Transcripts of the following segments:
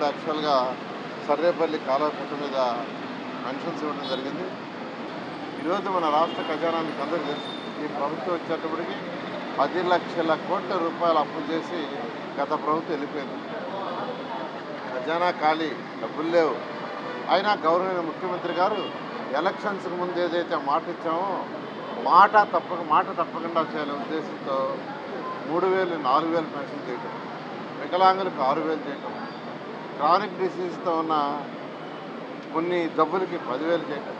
కూడా యాక్చువల్గా సర్రేపల్లి కాలువకట్ట మీద మెన్షన్స్ ఇవ్వడం జరిగింది. ఈరోజు మన రాష్ట్ర ఖజానా మీకు అందరూ తెలుసు ఈ ప్రభుత్వం వచ్చేటప్పటికి పది లక్షల కోట్ల రూపాయలు అప్పు చేసి గత ప్రభుత్వం వెళ్ళిపోయింది. ఖజానా ఖాళీ డబ్బులు లేవు. అయినా గౌరవనీయ ముఖ్యమంత్రి గారు ఎలక్షన్స్కి ముందు ఏదైతే మాట ఇచ్చామో మాట తప్పక మాట తప్పకుండా చేయాలనే ఉద్దేశంతో మూడు వేలు నాలుగు వేలు పెన్షన్ చేయటం వికలాంగులకు ఆరు వేలు చేయటం క్రానిక్ డిసీజ్తో ఉన్న కొన్ని జబ్బులకి పదివేలు చేయటం.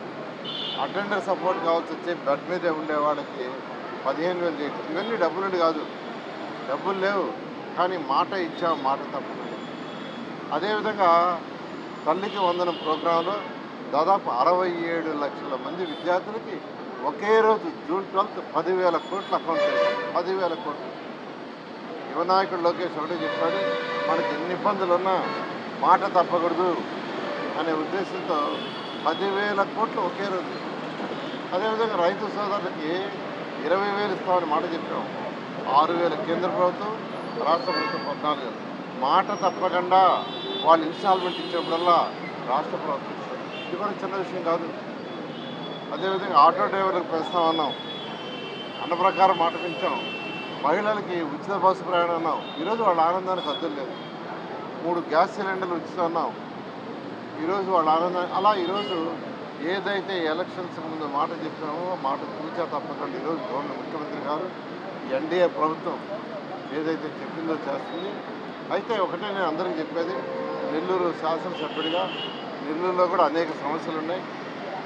అటెండర్ సపోర్ట్ కావాల్సి వచ్చి బెడ్ మీద ఉండే వాళ్ళకి పదిహేను వేలు చేయటం. ఇవన్నీ డబ్బులు కాదు. డబ్బులు లేవు. కానీ మాట ఇచ్చాం మాట తప్పకుండా అదేవిధంగా తల్లికి వందనం ప్రోగ్రాంలో దాదాపు అరవై ఏడు లక్షల మంది విద్యార్థులకి ఒకే రోజు జూన్ ట్వెల్త్ పదివేల కోట్లు అకౌంట్ చేశారు. పదివేల కోట్లు. యువనాయకుడు లోకేష్ ఒకటే చెప్పాడు మనకి ఎన్ని ఇబ్బందులు ఉన్నా మాట తప్పకూడదు అనే ఉద్దేశంతో పదివేల కోట్లు ఒకే రోజు. అదేవిధంగా రైతు సోదరులకి ఇరవై వేలు ఇస్తామని మాట చెప్పాం. ఆరు వేల కేంద్ర ప్రభుత్వం రాష్ట్ర ప్రభుత్వం పద్నాలుగు. మాట తప్పకుండా వాళ్ళు ఇన్స్టాల్మెంట్ ఇచ్చినప్పుడల్లా రాష్ట్ర ప్రభుత్వం ఇస్తుంది. ఇది కూడా చిన్న విషయం కాదు. అదేవిధంగా ఆటో డ్రైవర్లకు ప్రస్తుతం అన్నాం. అన్న ప్రకారం మాట పెంచాం మహిళలకి ఉచిత బస్సు ప్రయాణం అన్నాం. ఈరోజు వాళ్ళ ఆనందానికి హద్దులు లేదు. మూడు గ్యాస్ సిలిండర్లు ఉచితం అన్నాం ఈరోజు వాళ్ళ ఆనందం అలా ఈరోజు ఏదైతే ఎలక్షన్స్ ముందు మాట చెప్పామో మాట పూచా తప్పకుండా ఈరోజు గవర్నర్ ముఖ్యమంత్రి గారు ఎన్డీఏ ప్రభుత్వం ఏదైతే చెప్పిందో చేస్తుంది. అయితే ఒకటే నేను అందరికీ చెప్పేది నెల్లూరు శాసనసభ్యుడిగా నెల్లూరులో కూడా అనేక సమస్యలు ఉన్నాయి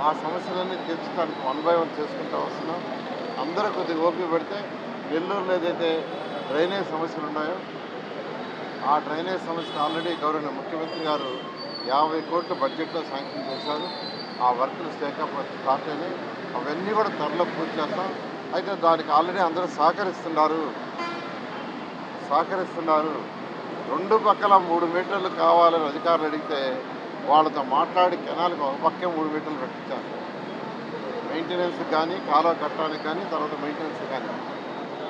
ఆ సమస్యలన్నీ తీర్చడానికి వన్ బై వన్ చేసుకుంటూ వస్తున్నాం. అందరూ కొద్దిగా ఓపిక పెడితే నెల్లూరులో ఏదైతే డ్రైనేజ్ సమస్యలు ఉన్నాయో ఆ డ్రైనేజ్ సమస్య ఆల్రెడీ గౌరవ ముఖ్యమంత్రి గారు యాభై కోట్ల బడ్జెట్లో శాంక్షన్ చేశారు. ఆ వర్కులు స్టేకప్ స్టార్ట్ అయినాయి అవన్నీ కూడా త్వరలో పూర్తి చేస్తాం. అయితే దానికి ఆల్రెడీ అందరూ సహకరిస్తున్నారు. సహకరిస్తున్నారు. రెండు పక్కల మూడు మీటర్లు కావాలని అధికారులు అడిగితే వాళ్ళతో మాట్లాడి కెనాల్కి ఒక పక్కే మూడు మీటర్లు పెట్టించారు. మెయింటెనెన్స్ కానీ కాలువ కట్టడానికి కానీ తర్వాత మెయింటెనెన్స్ కానీ.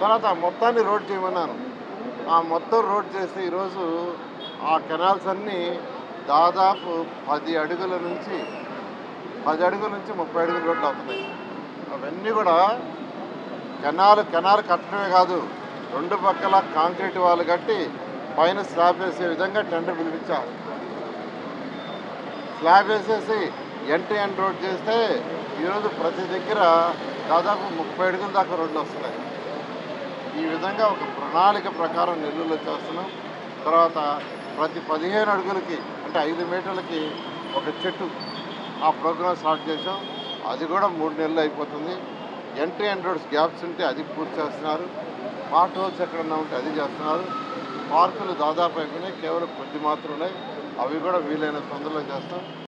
తర్వాత ఆ మొత్తాన్ని రోడ్ చేయమన్నాను ఆ మొత్తం రోడ్ చేస్తే ఈరోజు ఆ కెనాల్స్ అన్నీ దాదాపు పది అడుగుల నుంచి పది అడుగుల నుంచి ముప్పై అడుగుల రోడ్లు అవుతున్నాయి. అవన్నీ కూడా కెనాల్ కెనాల్ కట్టడమే కాదు రెండు పక్కల కాంక్రీట్ వాళ్ళు కట్టి పైన స్లాబ్ వేసే విధంగా టెండర్ పిలిపించారు. స్లాబ్ వేసేసి ఎన్ టు ఎండ్ రోడ్ చేస్తే ఈరోజు ప్రతి దగ్గర దాదాపు ముప్పై అడుగుల దాకా రోడ్లు వస్తున్నాయి. ఈ విధంగా ఒక ప్రణాళిక ప్రకారం నెల్లూరులో చేస్తున్నాం. తర్వాత ప్రతి పదిహేను అడుగులకి అంటే ఐదు మీటర్లకి ఒక చెట్టు ఆ ప్రోగ్రాం స్టార్ట్ చేసాం అది కూడా మూడు నెలలు అయిపోతుంది. ఎంట్రీ అండ్ రోడ్స్ గ్యాప్స్ ఉంటే అది పూర్తి చేస్తున్నారు. పార్ట్ హోల్స్ ఎక్కడన్నా ఉంటే అది చేస్తున్నారు. పార్కులు దాదాపు అయిపోయినాయి. కేవలం కొద్ది మాత్రం ఉన్నాయి. అవి కూడా వీలైన తొందరలో చేస్తాం.